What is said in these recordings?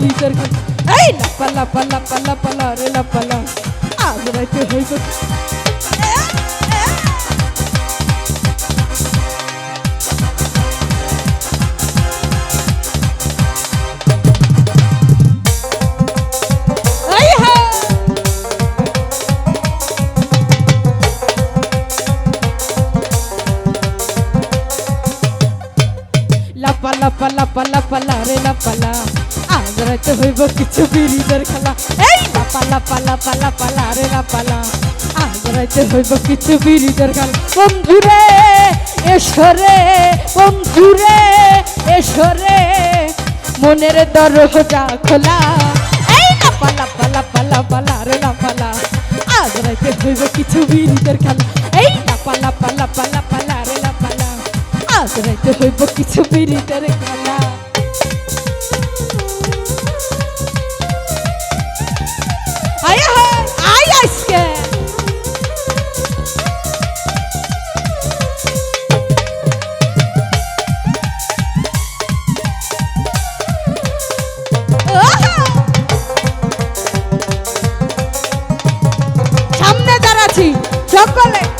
গান এই লাপালা পালা পালা পালা রে লাপালা আগরাইতে হইব লাপা লাপা লাপা লাপা লা রে লাপা লা আজ রাতে হইব কিছু বিরিদের খেলা। এই লাপা লাপা লাপা লাপা লা রে লাপা লা আজ রাতে হইব কিছু বিরিদের খেলা। বন্ধুরে এসরে বন্ধুরে এসরে মনের দরজা খোলা। এই লাপা লাপা লাপা লাপা লা রে লাপা লা আজ রাতে হইব কিছু বিরিদের খেলা। এই লাপা লাপা লাপা লাপা লা রে আজ রাতে হইব কিছু সামনে দাঁড়াচ্ছি সকলে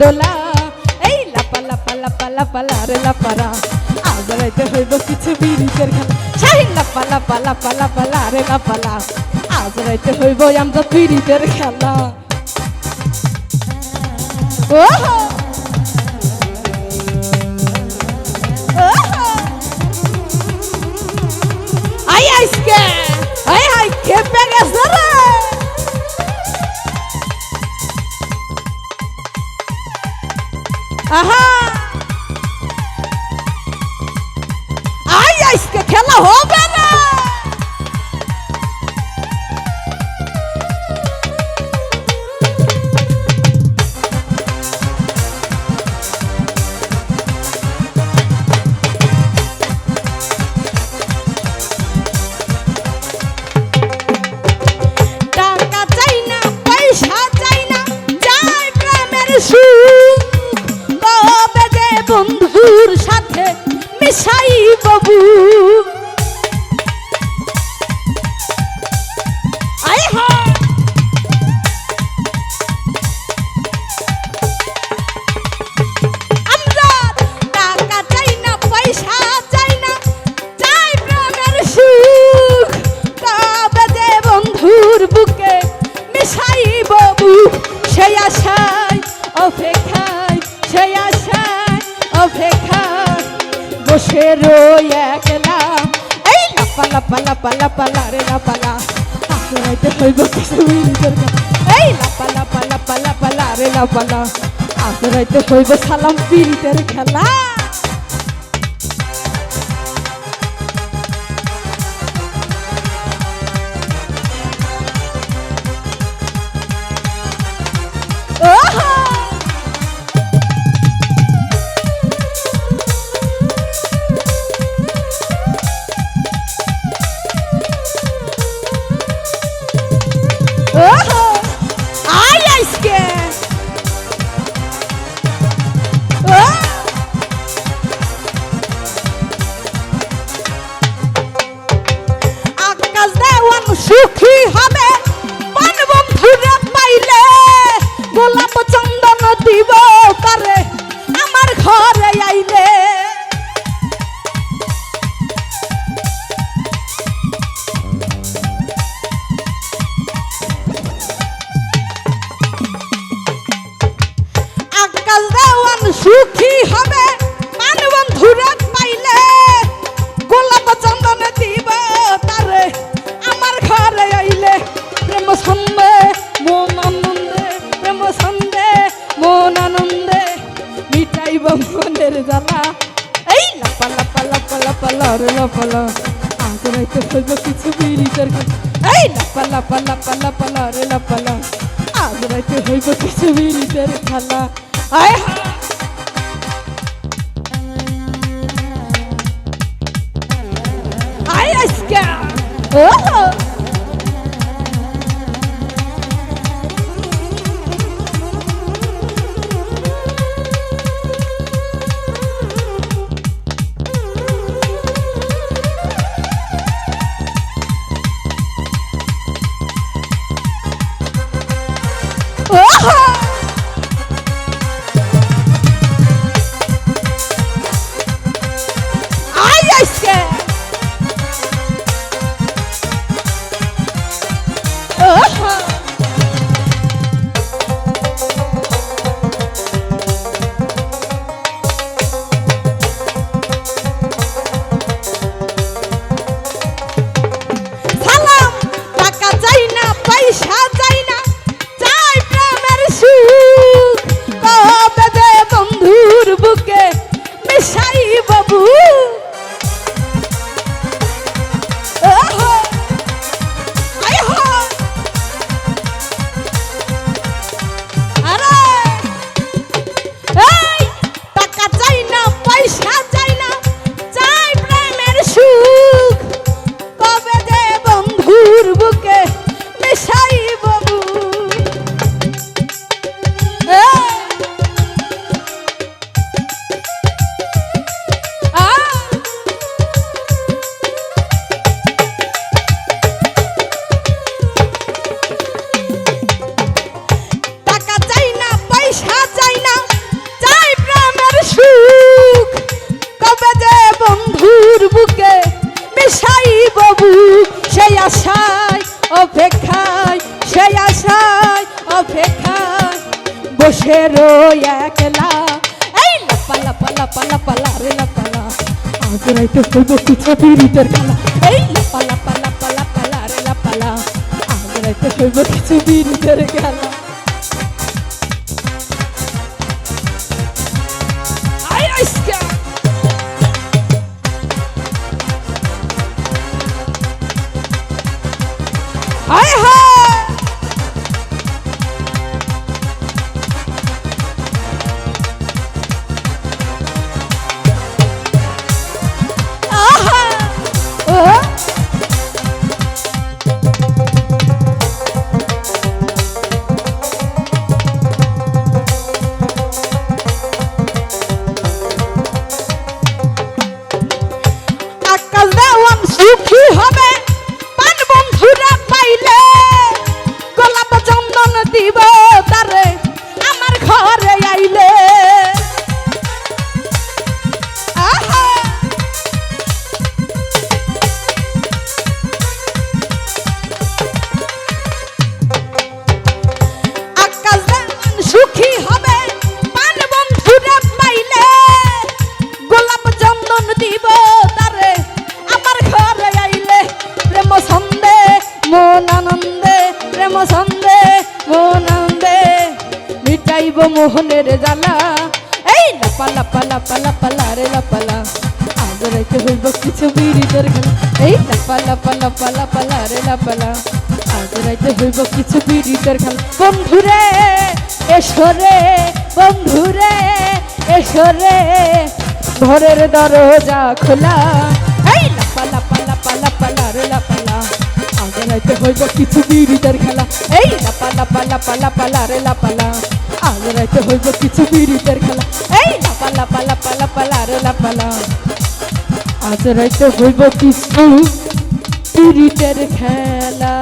দোলা। এই লাপা লাপা লাপা লাপা লা রে লাপারা। আজ রাইতে হইব কিছু বিরিতের খেলা শাহিন লাপা লাপা লাপা লাপা লা রে লাপালা আজ রাইতে হইব আমরা বিরিতের খেলা। ওহো! বন্ধুর সাথে মিশাই বাবু। রই একলা এই লাপা লাপা লাপা লাপা লা রে লাপা লা আসরাইতে হইব কিছু। এই লাপা লাপা লাপা লাপা রে লাপা লা হইব সালাম পিরিতের খেলা খেলা এই লাপালা পালা পালা পালা রে লাপালা আজ রাইতে হইব কিছু বিরিতের খেলা আয় আয় আজকে ওহো লাপা লাপা লাপা লা রে লাপা লা আজ রাইতে হইব কিছু বিরিতের খেলা। এই লাপা লাপা লাপা লাপা লা রে লাপা লা আজ রাইতে হইব কিছু বিরিতের খেলা। Ay, aşkım. আজ হইব কিছু বিরিদের এই লাপা লাপা লাপা লাপা লা রে আজ রাইতে হইব কিছু বিরিদের খেলা বন্ধুরে এসরে বন্ধুরে এসরে ঘরের দরজা খোলা এই লাপা লাপা লাপা লাপা লা রে লাপা লা আগে রাইতে হইব কিছু বিরিদের খেলা এই লাপা লাপা লাপা লাপা লা রে লাপা লা রাইতে হইব কিছু বিরিদের খেলা এই লাপা লাপা লাপা লাপা লা রে লাপা লা আজ রাইতে হইব কিছু বিরিদের খেলা।